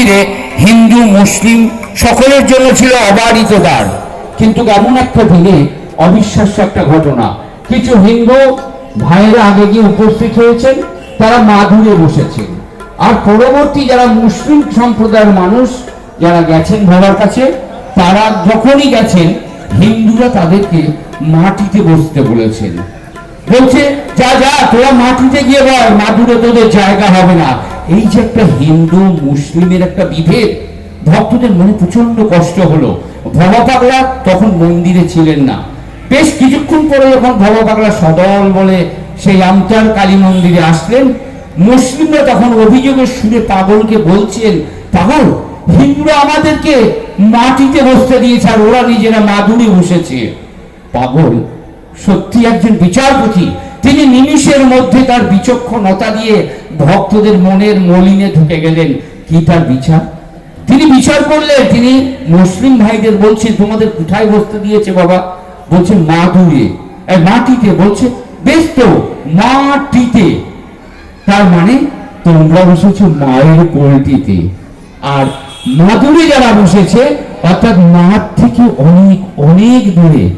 মন্দিরে হিন্দু, মুসলিম সকলের জন্য ছিল অবারিত দ্বার। কিন্তু এমন একটা দিনে অবিশ্বাস্য একটা ঘটনা। কিছু হিন্দু ভাইয়েরা আগে গিয়ে উপস্থিত হয়েছেন, তারা মাধুরে বসেছেন। আর পরবর্তী যারা মুসলিম সম্প্রদায়ের মানুষ যারা গেছেন বাবার কাছে, তারা যখনই গেছেন, হিন্দুরা তাদেরকে মাটিতে বসতে বলেছেন। বলছে, যা যা, তোরা মাটিতে গিয়ে বল মাদুরে তোদের জায়গা হবে না। এই যে একটা হিন্দু মুসলিমের একটা বিভেদ, ভক্তদের মনে প্রচণ্ড কষ্ট হলো। ভবা পাগলা তখন মন্দিরে ছিলেন না। বেশ কিছুক্ষণ পরে যখন ভবা পাগলা সদল বলে সেই আমচার কালী মন্দিরে আসলেন, মুসলিমরা তখন অভিযোগের সুরে পাগলকে বলছেন, পাগল, হিন্দুরা আমাদেরকে মাটিতে বসতে দিয়েছে আর ওরা নিজেরা মাদুরে বসেছে। পাগল, সত্যি একজন বিচারপতি, তিনি নিমিষের মধ্যে তার বিচক্ষণতা দিয়ে ভক্তদের মনের মলিনে ঢুকে গেলেন। কি তার বিচার? তিনি বিচার করলেন, তিনি মুসলিম ভাইদের বলছেন, তোমাদের কোথায় বসতে দিয়েছে বাবা। বলছে, মাদুরে। মাটিতে বলছে, বেশ তো, মাটিতে। তার মানে তোমরা বসেছো মায়ের কোলটিতে। আর মাদুরে যারা বসেছে, অর্থাৎ মাঠ থেকে অনেক অনেক দূরে,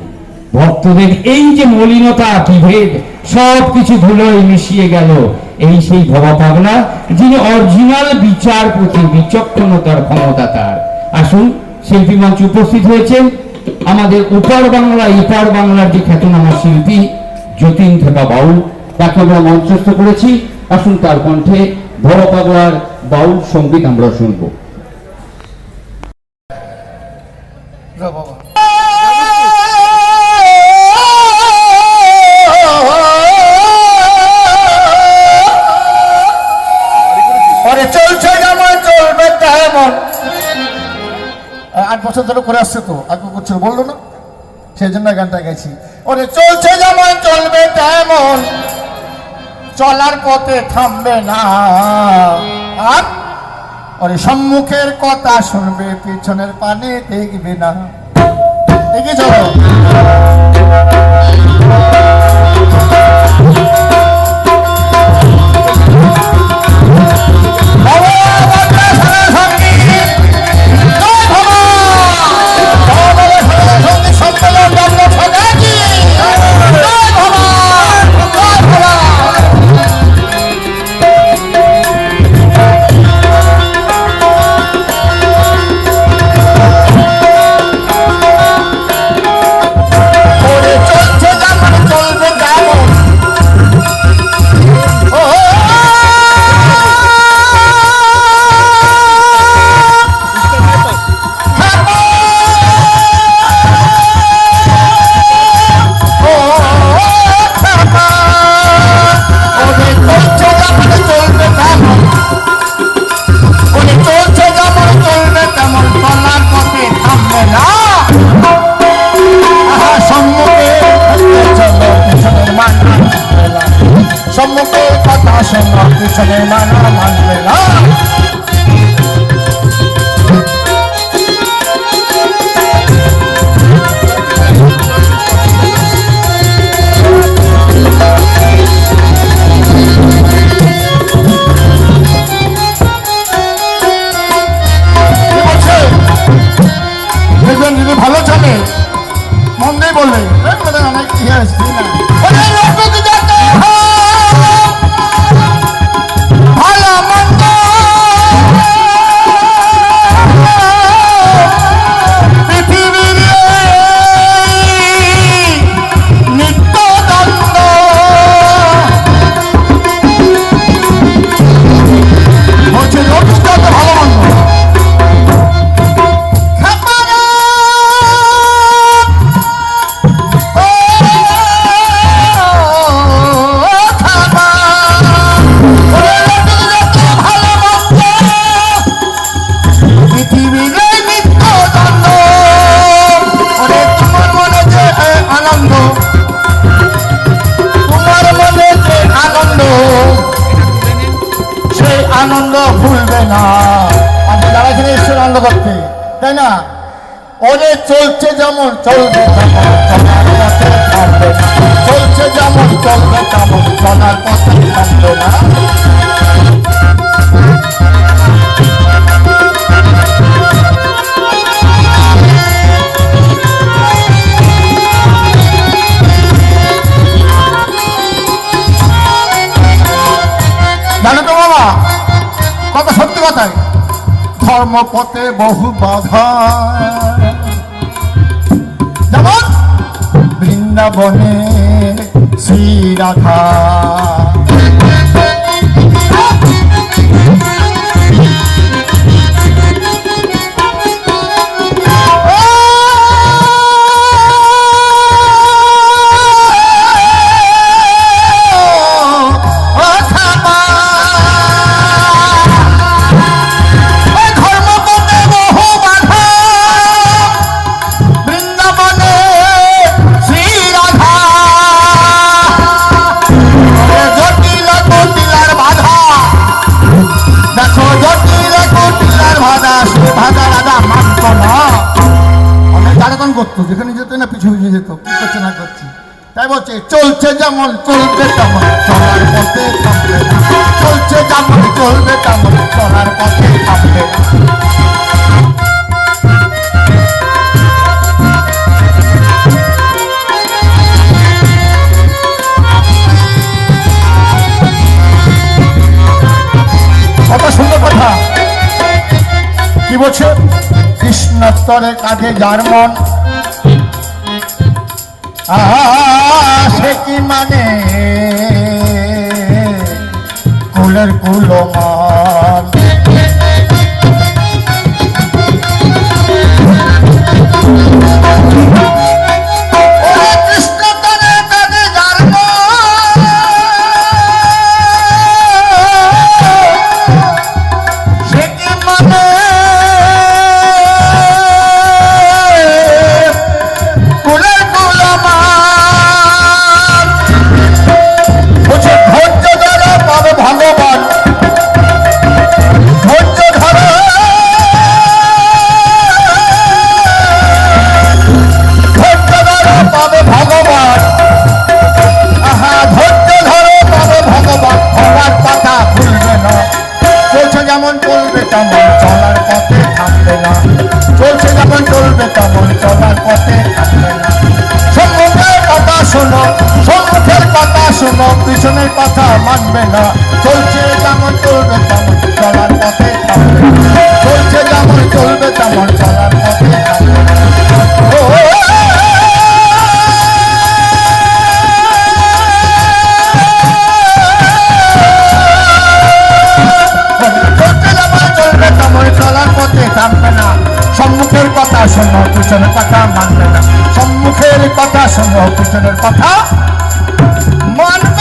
ভক্তদের এই যে মলিনতা, বিভেদ সব কিছু ধুলোয় মিশিয়ে গেল। এই সেই ভবা পাগলা যিনি অরিজিনাল বিচারপতি বিচক্ষণতার ক্ষমতা তার। আসুন, শিল্পী মঞ্চ উপস্থিত হয়েছেন। আমাদের উপার বাংলা, ইপার বাংলার যে খ্যাতনামা শিল্পী যতীন থেকা বাউল, তাকে আমরা মঞ্চস্থ করেছি। আসুন তার কণ্ঠে ভবা পাগলার বাউল সংগীত আমরা শুনব। বাবা। আট বছর ধরে করে আসছে তো আগে করছিল বলল না। সেই জন্য গানটা গেছি ওরে, চলছে যেমন চলবে তেমন, চলার পথে থামবে না। আর? ওরে, সম্মুখের কথা শুনবে, পিছনের পানে দেখবে না। দেখে চলো Yes, do that. না। দাঁড়াচ্ছেন ঈশ্বর আনন্দ করতে তাই না? ওরে চলছে যেমন চলবে চলছে যেমন চলবে চলার কথায় ধর্মপথে বহু বাধা। যেমন বৃন্দাবনে শ্রী বলছে চলছে যেমন চলবে তেমন, চলার পথে থামবে না। চলছে যেমন চলবে তেমন, চলার পথে থামবে না। কি বলছে? কৃষ্ণস্তরে কাঁধে যার মন সে কি মানে? কুলের কুলমান ওরে চলবে তেমন চলার পথে থাকবে না। চলছে যেমন চলবে তেমন চলার পথে থাকবে না। সম্মুখের কথা শোনো, সম্মুখের কথা শোনো, পিছনের কথা মানবে না। চলছে যেমন চলবে তেমন চলার পথে থাকবে চলছে যেমন চলবে তেমন থামবে না। সম্মুখের কথা সমূহ পিছনের কথা মানবে না। সম্মুখের কথা সমূহ পিছনের কথা মানবে